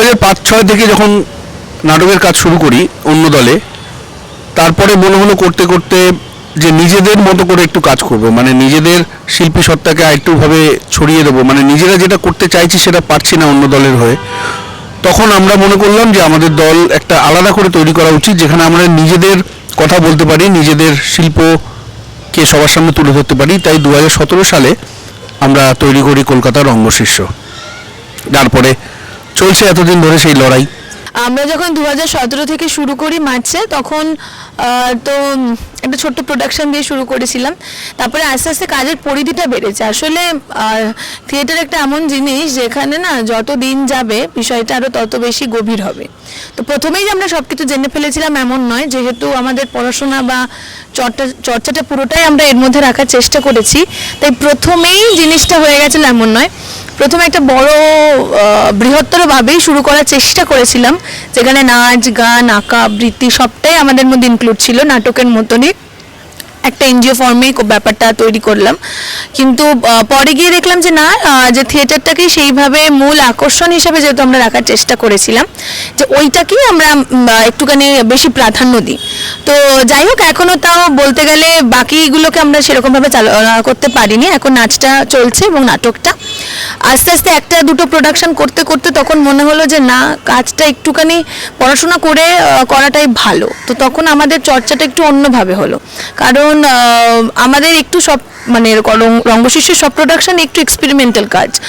হাজার পাঁচ ছয় থেকে যখন নাটকের কাজ শুরু করি অন্য দলে, তারপরে মনে হলো করতে করতে যে নিজেদের মতো করে একটু কাজ করব। মানে নিজেদের শিল্পী সত্তাকে আরেকটুভাবে ছড়িয়ে দেবো। মানে নিজেরা যেটা করতে চাইছি সেটা পারছি না অন্য দলের হয়ে। তখন আমরা মনে করলাম যে আমাদের দল একটা আলাদা করে তৈরি করা উচিত, যেখানে আমরা নিজেদের কথা বলতে পারি, নিজেদের শিল্পকে সবার সামনে তুলে ধরতে পারি। তাই দু হাজার সতেরো সালে আমরা তৈরি করি কলকাতার রঙ্গশিষ্য তারপরে চলছে এতদিন ধরে সেই লড়াই? আমরা যখন দু থেকে শুরু করি মার্চে, তখন তো একটা ছোট্ট প্রোডাকশন দিয়ে শুরু করেছিলাম। তারপরে আস্তে আস্তে কাজের পরিধিটা বেড়েছে। আসলে থিয়েটার একটা এমন জিনিস যেখানে না যত দিন যাবে, বিষয়টা আরও তত বেশি গভীর হবে। তো প্রথমেই যে আমরা সব কিছু জেনে ফেলেছিলাম এমন নয়, যেহেতু আমাদের পড়াশোনা বা চর্চা, চর্চাটা পুরোটাই আমরা এর মধ্যে রাখার চেষ্টা করেছি। তাই প্রথমেই জিনিসটা হয়ে গেছিল এমন নয় প্রথমে একটা বড় বৃহত্তরভাবেই শুরু করার চেষ্টা করেছিলাম, যেখানে নাচ, গান, আঁকা, আবৃত্তি সবটাই আমাদের মধ্যে ইনক্লুড ছিল, নাটকের মতনই। একটা এনজিও ফর্মে ব্যাপারটা তৈরি করলাম। কিন্তু পরে গিয়ে দেখলাম যে না যে থিয়েটারটাকে সেইভাবে মূল আকর্ষণ হিসাবে যেহেতু আমরা রাখার চেষ্টা করেছিলাম, যে ওইটাকেই আমরা একটুখানি বেশি প্রাধান্য দিই। তো যাই হোক এখনও তাও বলতে গেলে বাকিগুলোকে আমরা সেরকমভাবে চালনা করতে পারিনি। এখন নাচটা চলছে এবং নাটকটা। আস্তে আস্তে একটা দুটো প্রোডাকশন করতে করতে তখন মনে হলো যে না, কাজটা একটুখানি পড়াশোনা করে করাটাই ভালো। তো তখন আমাদের চর্চাটা একটু অন্যভাবে হলো। কারণ আহ, আমাদের একটু সব মানে রং- রঙ্গশিষ্য সব প্রোডাকশন একটু এক্সপেরিমেন্টাল কাজ।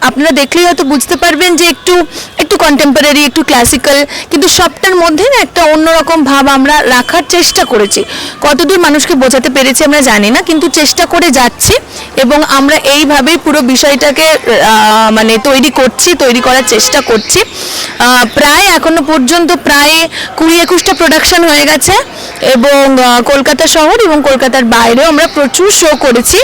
আপনারা দেখলেই হয়তো বুঝতে পারবেন যে একটু একটু কন্টেম্পোরারি একটু ক্লাসিক্যাল কিন্তু সবটার মধ্যে না একটা অন্যরকম ভাব আমরা রাখার চেষ্টা করেছি। কতদূর মানুষকে বোঝাতে পেরেছি আমরা জানি না কিন্তু চেষ্টা করে যাচ্ছি এবং আমরা এইভাবেই পুরো বিষয়টাকে মানে তৈরি করছি তৈরি করার চেষ্টা করছি। প্রায় এখনও পর্যন্ত প্রায় কুড়ি একুশটা প্রোডাকশন হয়ে গেছে। এবং কলকাতা শহর এবং কলকাতার বাইরেও আমরা প্রচুর শো করেছি।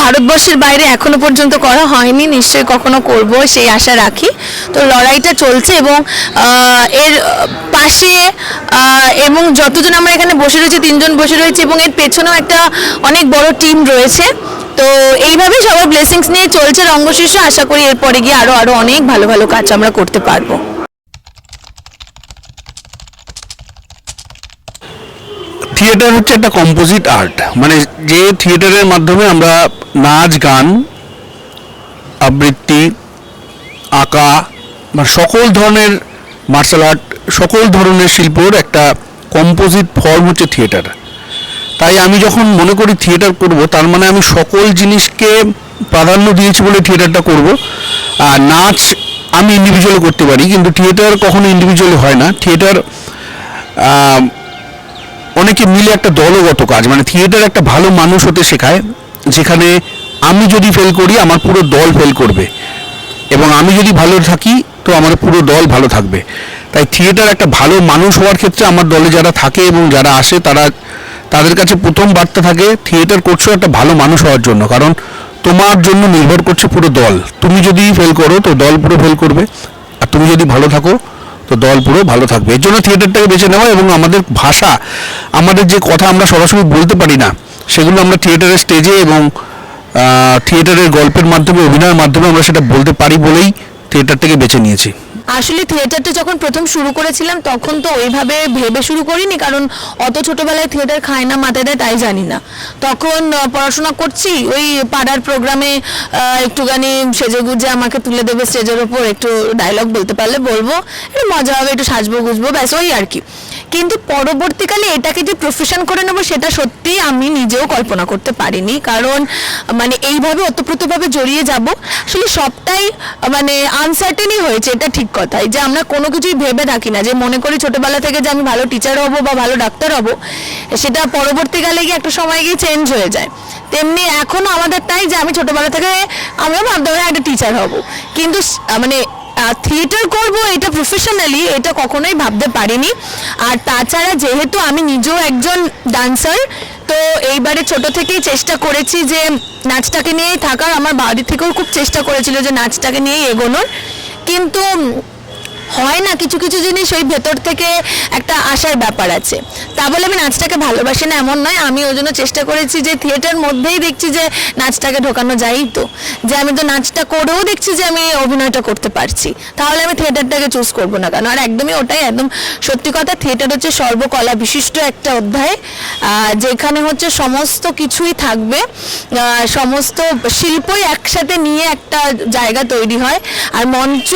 ভারতবর্ষের বাইরে এখনও পর্যন্ত করা হয়নি, নিশ্চয়ই কখনো করব, সেই আশা রাখি। তো লড়াইটা চলছে এবং এর পাশে এবং যতজন আমরা এখানে বসে রয়েছি, তিনজন বসে রয়েছে এবং এর পেছনেও একটা অনেক বড় টিম রয়েছে। তো এইভাবেই সবার ব্লেসিংস নিয়ে চলছে রঙ্গশিষ্য আশা করি এরপরে গিয়ে আরও আরও অনেক ভালো ভালো কাজ আমরা করতে পারব। থিয়েটার হচ্ছে একটা কম্পোজিট আর্ট মানে যে থিয়েটারের মাধ্যমে আমরা নাচ, গান, আবৃত্তি, আঁকা বা সকল ধরনের মার্শাল আর্ট সকল ধরনের শিল্পর একটা কম্পোজিট ফর্ম হচ্ছে থিয়েটার। তাই আমি যখন মনে করি থিয়েটার করব, তার মানে আমি সকল জিনিসকে প্রাধান্য দিয়েছি বলে থিয়েটারটা করব। আর নাচ আমি ইন্ডিভিজুয়ালি করতে পারি, কিন্তু থিয়েটার কখনো ইন্ডিভিজুয়ালি হয় না। থিয়েটার অনেকে মিলে একটা দলগত কাজ মানে থিয়েটার একটা ভালো মানুষ হতে শেখায়, যেখানে আমি যদি ফেল করি, আমার পুরো দল ফেল করবে। এবং আমি যদি ভালো থাকি, তো আমার পুরো দল ভালো থাকবে। তাই থিয়েটার একটা ভালো মানুষ হওয়ার ক্ষেত্রে আমার দলে যারা থাকে এবং যারা আসে, তারা, তাদের কাছে প্রথম বার্তা থাকে থিয়েটার করছ একটা ভালো মানুষ হওয়ার জন্য। কারণ তোমার জন্য নির্ভর করছে পুরো দল। তুমি যদি ফেল করো, তো দল পুরো ফেল করবে। আর তুমি যদি ভালো থাকো দল পুরো ভালো থাকবে। এর জন্য থিয়েটারটাকে বেছে নেওয়া এবং আমাদের ভাষা, আমাদের যে কথা আমরা সরাসরি বলতে পারি না, সেগুলো আমরা থিয়েটারের স্টেজে এবং থিয়েটারের গল্পের মাধ্যমে, অভিনয়ের মাধ্যমে আমরা সেটা বলতে পারি বলেই থিয়েটারটাকে বেছে নিয়েছি। আসলে থিয়েটারটা যখন প্রথম শুরু করেছিলাম, তখন তো ওইভাবে ভেবে শুরু করিনি, কারণ অত ছোটবেলায় থিয়েটার খায় না, মাথায় দেয় তাই জানি না। তখন পড়াশোনা করছি, ওই পাড়ার প্রোগ্রামে একটুখানি সেজে গুজে আমাকে তুলে দেবে স্টেজের ওপর, একটু ডায়লগ বলতে পারলে বলব, একটু মজা হবে, একটু সাজবো, গুজবো, ব্যাস, ওই আর কি। কিন্তু পরবর্তীকালে এটাকে যে প্রফেশন করে নেব, সেটা সত্যি আমি নিজেও কল্পনা করতে পারিনি, কারণ মানে এইভাবে ওতপ্রোতভাবে জড়িয়ে যাব, আসলে সবটাই মানে আনসার্টেনই হয়েছে, এটা ঠিক কথাই যে আমরা কোনো কিছুই ভেবে থাকি না যে মনে করি ছোটবেলা থেকে যে আমি ভালো টিচার হব বা ভালো ডাক্তার হব সেটা পরবর্তীকালে গিয়ে একটা সময় গিয়ে চেঞ্জ হয়ে যায়। তেমনি এখনও আমাদের তাই যে আমি ছোটবেলা থেকে আমিও ভাবতাম "হ্যাঁ, একটা টিচার হব। কিন্তু মানে থিয়েটার করব এটা প্রফেশনালি এটা কখনোই ভাবতে পারিনি। আর তাছাড়া যেহেতু আমি নিজেও একজন ডান্সার তো এইবারে ছোট থেকেই চেষ্টা করেছি যে নাচটাকে নিয়েই থাকার। আমার বাড়ি থেকেও খুব চেষ্টা করেছিল যে নাচটাকে নিয়েই এগোনোর। কিন্তু হয় না, কিছু কিছু জিনিস ওই ভেতর থেকে একটা আসার ব্যাপার আছে। তা বলে আমি নাচটাকে ভালোবাসি না, এমন নয়। আমি ওই জন্য চেষ্টা করেছি যে থিয়েটার মধ্যেই দেখছি যে নাচটাকে ঢোকানো যায়ই তো। যে আমি তো নাচটা করেও দেখছি যে আমি অভিনয়টা করতে পারছি। তাহলে আমি থিয়েটারটাকে চুজ করব না কেন? আর একদমই ওটাই, একদম সত্যি কথা থিয়েটার হচ্ছে সর্বকলা বিশিষ্ট একটা অধ্যায় যেখানে হচ্ছে সমস্ত কিছুই থাকবে। সমস্ত শিল্পই একসাথে নিয়ে একটা জায়গা তৈরি হয়। আর মঞ্চ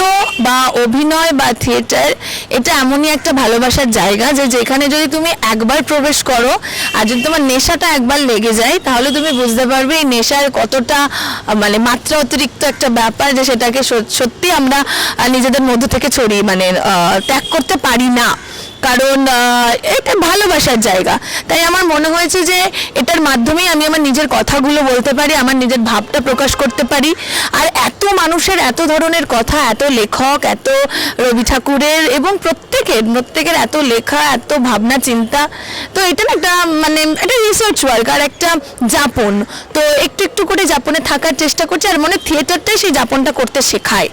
বা অভিনয় বা থিয়েটার এটা এমনই একটা ভালোবাসার জায়গা যে যেখানে যদি তুমি একবার প্রবেশ করো আর যদি তোমার নেশাটা একবার লেগে যায়, তাহলে তুমি বুঝতে পারবে এই নেশার কতটা মানে মাত্রা অতিরিক্ত একটা ব্যাপার যে সেটাকে সত- সত্যি আমরা নিজেদের মধ্য থেকে ছড়িয়ে মানে ত্যাগ করতে পারি না। কারণ এটা ভালোবাসার জায়গা। তাই আমার মনে হয়েছে যে এটার মাধ্যমেই আমি আমার নিজের কথাগুলো বলতে পারি, আমার নিজের ভাবটা প্রকাশ করতে পারি। আর এত মানুষের এত ধরনের কথা, এত লেখক, এত রবি ঠাকুরের এবং প্রত্যেকের প্রত্যেকের এত লেখা, এত ভাবনা, চিন্তা। তো এটা না একটা মানে একটা রিসার্চ ওয়ার্ক আর একটা যাপন। তো একটু একটু করে যাপনে থাকার চেষ্টা করছি আর মনে থিয়েটারটাই সেই যাপনটা করতে শেখায়।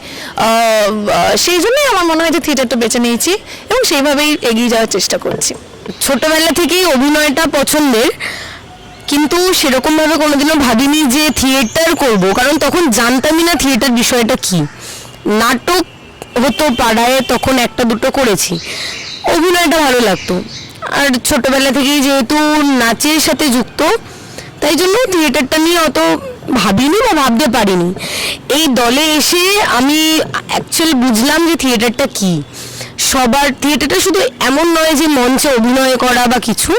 সেই জন্যই আমার মনে হয় যে থিয়েটারটা বেছে নিয়েছি এবং সেইভাবেই এগিয়ে যাওয়ার চেষ্টা করছি। ছোটবেলা থেকেই অভিনয়টা পছন্দের, কিন্তু সেরকম ভাবে কোনোদিনও ভাবিনি যে থিয়েটার করব। কারণ তখন জানতামই না থিয়েটার বিষয়টা কি। নাটক হতো পাড়ায় তখন একটা দুটো করেছি। অভিনয়টা ভালো লাগতো। আর ছোটবেলা থেকেই যেহেতু নাচের সাথে যুক্ত, তাই জন্য থিয়েটারটা নিয়ে অত ভাবিনি বা ভাবতে পারিনি। এই দলে এসে আমি অ্যাকচুয়ালি বুঝলাম যে থিয়েটারটা কি। সবার, থিয়েটারটা শুধু এমন নয় যে মঞ্চে অভিনয় করা বা কিছু,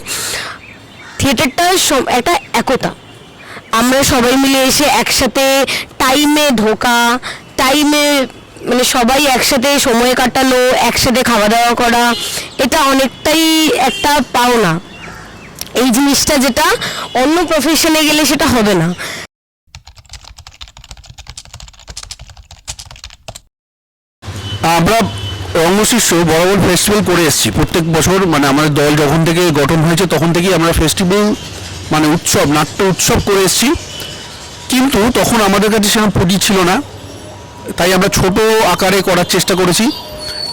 থিয়েটারটা একটা একতা। আমরা সবাই মিলে এসে একসাথে টাইমে ঢোকা টাইমে মানে সবাই একসাথে সময় কাটানো একসাথে খাওয়া দাওয়া করা, এটা অনেকটাই একটা পাওনা। এই জিনিসটা যেটা অন্য প্রফেশনে গেলে সেটা হবে না। আমরা রঙ্গশিষ্য বরাবর ফেস্টিভ্যাল করে এসেছি। প্রত্যেক বছর মানে আমাদের দল যখন থেকে গঠন হয়েছে, তখন থেকেই আমরা ফেস্টিভ্যাল মানে উৎসব, নাট্য উৎসব করে এসেছি। কিন্তু তখন আমাদের কাছে সেরকম পুঁজি ছিল না। তাই আমরা ছোট আকারে করার চেষ্টা করেছি,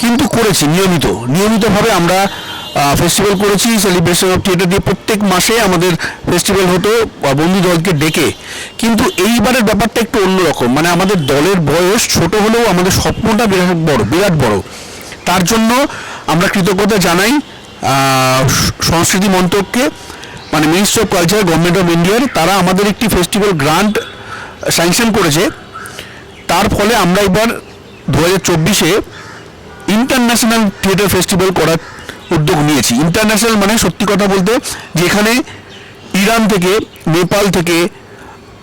কিন্তু করেছি, নিয়মিত। নিয়মিতভাবে আমরা ফেস্টিভ্যাল করেছি সেলিব্রেশন অফ থিয়েটার দিয়ে প্রত্যেক মাসে আমাদের ফেস্টিভ্যাল হতো বন্ধু দলকে ডেকে। কিন্তু এইবারের ব্যাপারটা একটু অন্যরকম। মানে আমাদের দলের বয়স ছোট হলেও আমাদের স্বপ্নটা বিরাট বড় বিরাট বড়। তার জন্য আমরা কৃতজ্ঞতা জানাই সংস্কৃতি মন্ত্রককে মানে ministry of culture government of ইন্ডিয়ার তারা আমাদের একটি ফেস্টিভ্যাল গ্রান্ট স্যাংশন করেছে। তার ফলে আমরা এবার দু হাজার চব্বিশে ইন্টারন্যাশনাল থিয়েটার ফেস্টিভ্যাল করার উদ্যোগ নিয়েছি। ইন্টারন্যাশনাল মানে সত্যি কথা বলতে যেখানে ইরান থেকে, নেপাল থেকে,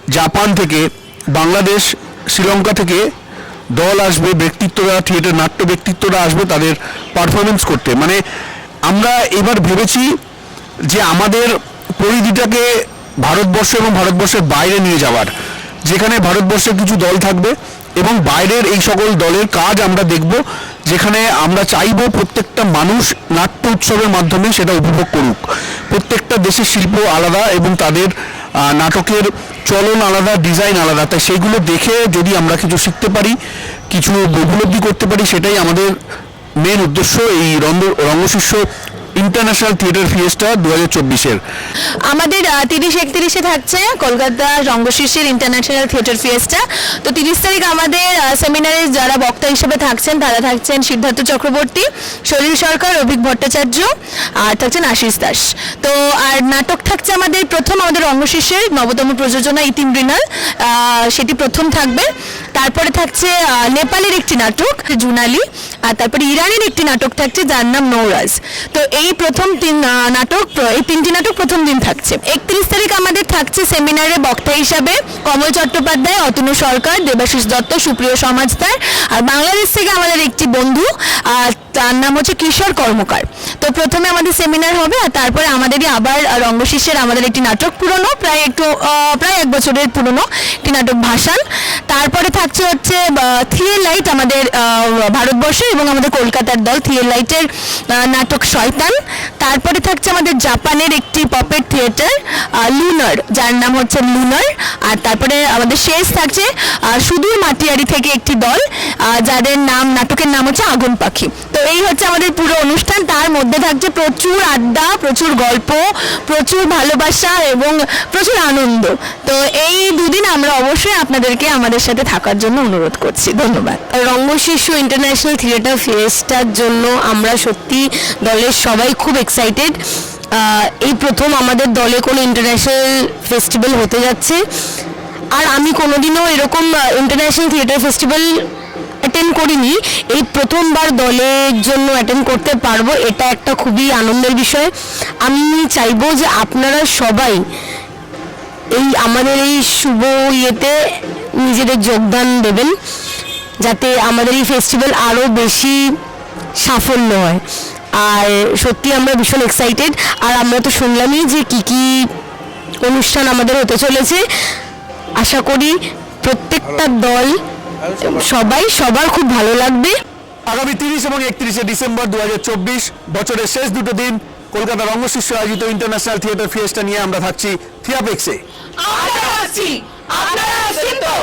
জাপান থেকে, বাংলাদেশ, শ্রীলঙ্কা থেকে দল আসবে, ব্যক্তিত্বরা থিয়েটার নাট্য ব্যক্তিত্বরা আসবে তাদের পারফরমেন্স করতে। মানে আমরা এবার ভেবেছি যে আমাদের পরিধিটাকে ভারতবর্ষ এবং ভারতবর্ষের বাইরে নিয়ে যাওয়ার। যেখানে ভারতবর্ষের কিছু দল থাকবে এবং বাইরের এই সকল দলের কাজ আমরা দেখব, যেখানে আমরা চাইব প্রত্যেকটা মানুষ নাট্য উৎসবের মাধ্যমে সেটা উপভোগ করুক। প্রত্যেকটা দেশের শিল্প আলাদা এবং তাদের নাটকের চলন আলাদা, ডিজাইন আলাদা। তাই সেইগুলো দেখে যদি আমরা কিছু শিখতে পারি, কিছু উপলব্ধি করতে পারি, সেটাই আমাদের মেন উদ্দেশ্য। এই রঙ্গ রঙ্গশিষ্য ইন্টারন্যাশনাল থিয়েটার ফিয়েস্টা দু হাজার আমাদের তিরিশ একত্রিশে থাকছে কলকাতা রঙ্গশিষ্যের ইন্টারন্যাশনাল থিয়েটার ফিয়েস্টা তো তিরিশ তারিখ আমাদের সেমিনারে যারা বক্তা হিসেবে থাকছেন, তারা থাকছেন সিদ্ধার্থ চক্রবর্তী, সলিল সরকার, অভিক ভট্টাচার্য, আর থাকছেন আশিস দাস। তো, আর নাটক থাকছে আমাদের প্রথম, আমাদের রঙ্গশিষ্যের নবতম প্রযোজনা ইতিম মৃণাল। সেটি প্রথম থাকবে। তারপরে থাকছে নেপালের একটি নাটক, জুনালি, আর তারপরে ইরানের একটি নাটক থাকছে, যার নাম নৌরাজ। তো এই প্রথম তিন নাটক এই তিনটি নাটক প্রথম দিন থাকছে। একত্রিশ তারিখ আমাদের থাকছে সেমিনারে বক্তা হিসাবে কমল চট্টোপাধ্যায় অতনু সরকার দেবাশিস দত্ত সুপ্রিয় সমাজদার। আর বাংলাদেশ থেকে আমাদের একটি বন্ধু আহ, তার নাম হচ্ছে কিশোর কর্মকার। তো প্রথমে আমাদের সেমিনার হবে আর তারপরে আমাদেরই আবার রঙ্গশিষ্যের আমাদের একটি নাটক পুরনো, প্রায় একটু প্রায় এক বছরের পুরনো একটি নাটক ভাসান। তারপরে থাকছে হচ্ছে থিয়ের লাইট আমাদের ভারতবর্ষে এবং আমাদের কলকাতার দল থিয়ের লাইটের নাটক শয়তান। তারপরে থাকছে আমাদের জাপানের একটি পপেট থিয়েটার লুনার যার নাম হচ্ছে লুনার আর তারপরে আমাদের শেষ থাকছে সুদূর মাটিয়ারি থেকে একটি দল যাদের নাম, নাটকের নাম হচ্ছে আগুন পাখি। তো এই হচ্ছে আমাদের পুরো অনুষ্ঠান। তার মধ্যে থাকছে প্রচুর আড্ডা, প্রচুর গল্প, প্রচুর ভালোবাসা এবং প্রচুর আনন্দ। তো এই দুদিন আমরা অবশ্যই আপনাদেরকে আমাদের সাথে থাকার জন্য অনুরোধ করছি। ধন্যবাদ। রঙ্গশিষ্য ইন্টারন্যাশনাল থিয়েটার ফেস্টার জন্য আমরা সত্যি দলের সবাই খুব এক্সাইটেড এই প্রথম আমাদের দলে কোনো ইন্টারন্যাশনাল ফেস্টিভ্যাল হতে যাচ্ছে। আর আমি কোনোদিনও এরকম ইন্টারন্যাশনাল থিয়েটার ফেস্টিভ্যাল অ্যাটেন্ড করিনি, এই প্রথমবার দলের জন্য অ্যাটেন্ড করতে পারব, এটা একটা খুবই আনন্দের বিষয়। আমি চাইব যে আপনারা সবাই এই আমাদের এই শুভ ইয়েতে নিজেদের যোগদান দেবেন, যাতে আমাদের এই ফেস্টিভ্যাল আরও বেশি সাফল্য হয়। আর সত্যি আমরা ভীষণ এক্সাইটেড আর আমরা তো শুনলামই যে কি কি অনুষ্ঠান আমাদের হতে চলেছে। আশা করি প্রত্যেকটা দল সবাই সবার খুব ভালো লাগবে। আগামী তিরিশ এবং একত্রিশে ডিসেম্বর দু হাজার চব্বিশ বছরের শেষ দুটো দিন কলকাতা রঙ্গশিষ্য আয়োজিত ইন্টারন্যাশনাল থিয়েটার ফিয়েস্টা নিয়ে আমরা থাকছি থিয়াপেক্সে আমরা আসছি আপনারা আসছেন তো?